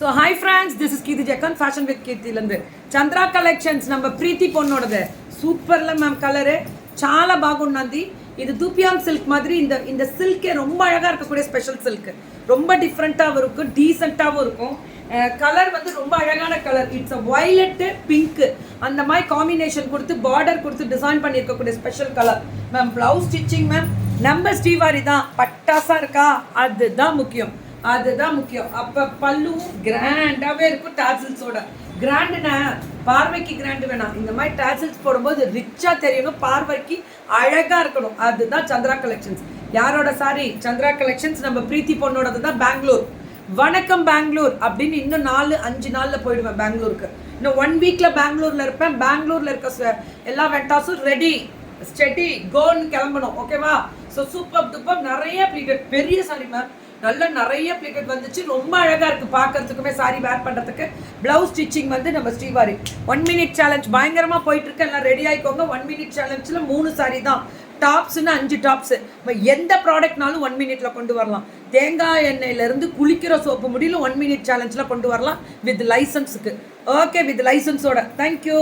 So hi friends this is Keerthi Jegan fashion with கீர்த்திலேருந்து Chandra collections நம்ம Preethi பொண்ணோடது. சூப்பரில் ma'am colour చాలా బాగున్నది இது தூப்பியாம் சில்க் மாதிரி இந்த இந்த சில்கே ரொம்ப அழகாக இருக்கக்கூடிய ஸ்பெஷல் சில்க் ரொம்ப டிஃப்ரெண்ட்டாகவும் இருக்கும் டீசெண்டாகவும் இருக்கும். கலர் வந்து ரொம்ப அழகான colour it's a violet pink அந்த மாதிரி காம்பினேஷன் கொடுத்து பார்டர் கொடுத்து டிசைன் பண்ணியிருக்கக்கூடிய special colour ma'am blouse stitching ma'am நம்ம ஸ்டீவாரி தான். பட்டாசா இருக்கா? அதுதான் முக்கியம். அதுதான் முக்கியம். அப்ப பல்லுவும் கிராண்டாவே இருக்கும் டாசில்ஸோட கிராண்டுனா பார்வைக்கு கிராண்டு வேணாம். இந்த மாதிரி டாசில்ஸ் போடும்போது ரிச்சா தெரியணும் பார்வைக்கு அழகா இருக்கணும். அதுதான் சந்திரா கலெக்ஷன்ஸ் யாரோட சாரி சந்திரா கலெக்ஷன்ஸ் நம்ம பிரீத்தி பொண்ணோடது தான் பெங்களூர் வணக்கம் பெங்களூர் அப்படின்னு இன்னும் நாலு அஞ்சு நாளில் போயிடுவேன் பெங்களூருக்கு இன்னும் ஒன் வீக்ல பெங்களூர்ல இருப்பேன். பெங்களூர்ல இருக்க எல்லா வெண்டாஸும் ரெடி ஸ்டெடி கோன்னு கிளம்பணும். ஓகேவா ஸோ சூப்பர் துப்பம் நிறைய ப்ளீட்டட் பெரிய சாரி மேம் நல்ல நிறைய ப்ளீட்டட் வந்துச்சு. ரொம்ப அழகாக இருக்குது பார்க்கறதுக்குமே சாரி வேர் பண்ணுறதுக்கு ப்ளவுஸ் ஸ்டிச்சிங் வந்து நம்ம ஸ்ரீவாரி. ஒன் மினிட் சேலஞ்ச் பயங்கரமாக போயிட்டுருக்கு எல்லாம் ரெடி ஆகிக்கோங்க ஒன் மினிட் சேலஞ்சில் மூணு சாரி தான். டாப்ஸ்னு அஞ்சு டாப்ஸ் எந்த ப்ராடக்ட்னாலும் ஒன் மினிட்ல கொண்டு வரலாம். தேங்காய் எண்ணெயிலேருந்து குளிக்கிற சோப்பு முடியல ஒன் மினிட் சேலஞ்சில் கொண்டு வரலாம். வித் லைசன்ஸுக்கு ஓகே வித் லைசன்ஸோட தேங்க்யூ